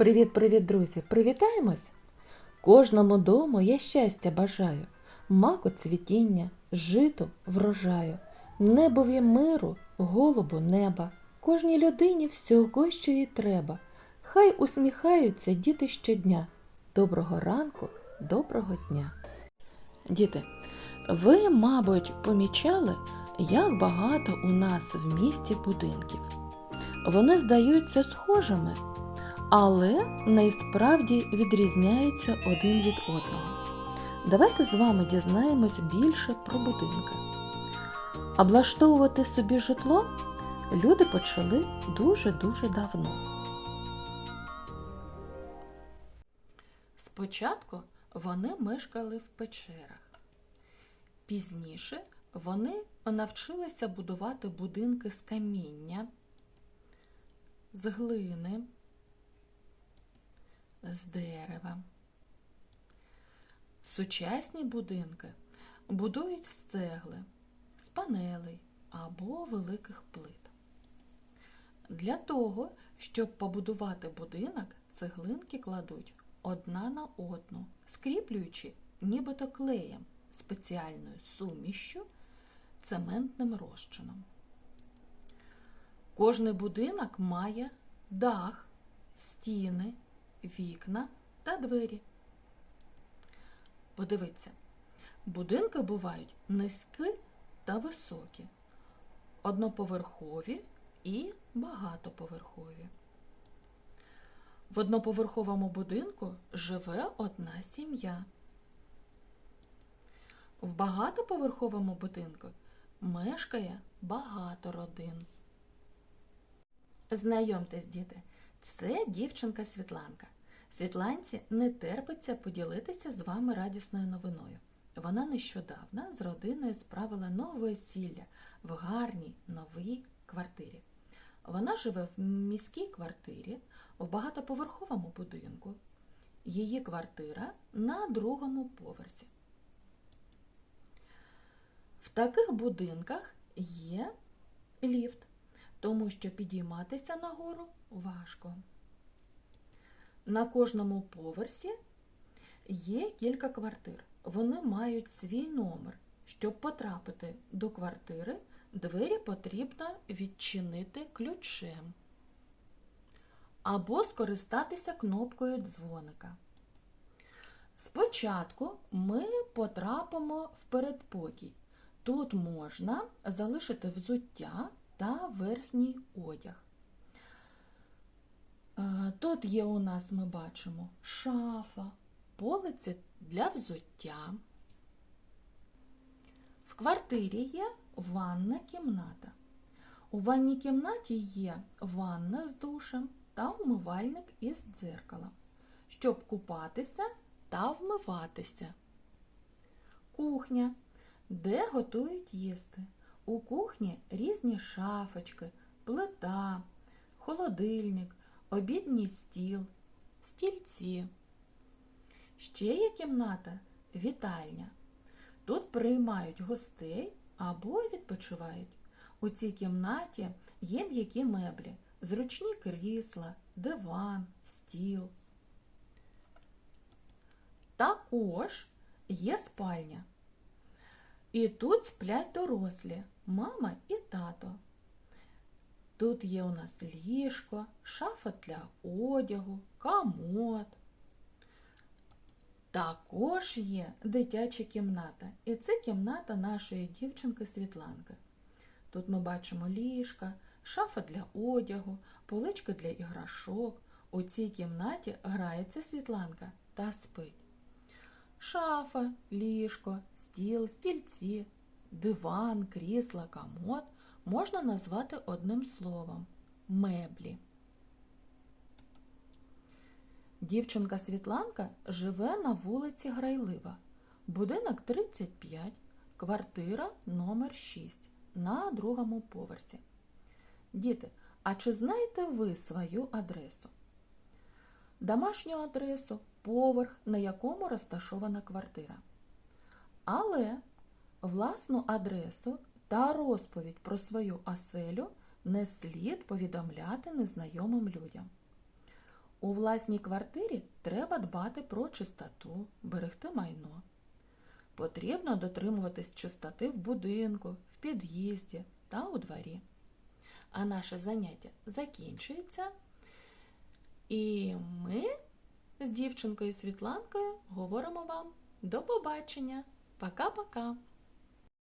Привіт-привіт, друзі! Привітаємось! Кожному дому я щастя бажаю, маку цвітіння, житу врожаю, небові миру, голубу неба, кожній людині всього, що їй треба. Хай усміхаються діти щодня. Доброго ранку, доброго дня. Діти, ви, мабуть, помічали, як багато у нас в місті будинків. Вони здаються схожими, але насправді відрізняються один від одного. Давайте з вами дізнаємось більше про будинки. Облаштовувати собі житло люди почали дуже-дуже давно. Спочатку вони мешкали в печерах. Пізніше вони навчилися будувати будинки з каміння, з глини, з дерева. Сучасні будинки будують з цегли, з панелей або великих плит. Для того, щоб побудувати будинок, цеглинки кладуть одна на одну, скріплюючи нібито клеєм спеціальною сумішшю цементним розчином. Кожний будинок має дах, стіни, вікна та двері. Подивіться, будинки бувають низькі та високі, одноповерхові і багатоповерхові. В одноповерховому будинку живе одна сім'я. В багатоповерховому будинку мешкає багато родин. Знайомтесь, діти, це дівчинка Світланка. Світланці не терпиться поділитися з вами радісною новиною. Вона нещодавно з родиною справила нове весілля в гарній новій квартирі. Вона живе в міській квартирі в багатоповерховому будинку. Її квартира на другому поверсі. В таких будинках є ліфт, тому що підійматися нагору важко. На кожному поверсі є кілька квартир. Вони мають свій номер. Щоб потрапити до квартири, двері потрібно відчинити ключем або скористатися кнопкою дзвоника. Спочатку ми потрапимо в передпокій. Тут можна залишити взуття та верхній одяг. Е, Тут є у нас, ми бачимо, шафа, полиці для взуття. В квартирі є ванна кімната. У ванній кімнаті є ванна з душем та вмивальник із дзеркалом, щоб купатися та вмиватися. Кухня, де готують їсти. У кухні різні шафочки, плита, холодильник, обідній стіл, стільці. Ще є кімната вітальня. Тут приймають гостей або відпочивають. У цій кімнаті є м'які меблі, зручні крісла, диван, стіл. Також є спальня. І тут сплять дорослі, мама і тато. Тут є у нас ліжко, шафа для одягу, комод. Також є дитяча кімната, і це кімната нашої дівчинки Світланки. Тут ми бачимо ліжка, шафа для одягу, полички для іграшок. У цій кімнаті грається Світланка та спить. Шафа, ліжко, стіл, стільці, диван, крісла, комод можна назвати одним словом меблі. Дівчинка Світланка живе на вулиці Грайлива, будинок 35, квартира номер 6 на другому поверсі. Діти, а чи знаєте ви свою адресу? домашню адресу, поверх, на якому розташована квартира. Але власну адресу та розповідь про свою оселю не слід повідомляти незнайомим людям. У власній квартирі треба дбати про чистоту, берегти майно. Потрібно дотримуватись чистоти в будинку, в під'їзді та у дворі. А наше заняття закінчується. І ми з дівчинкою Світланкою говоримо вам до побачення. Пока-пока!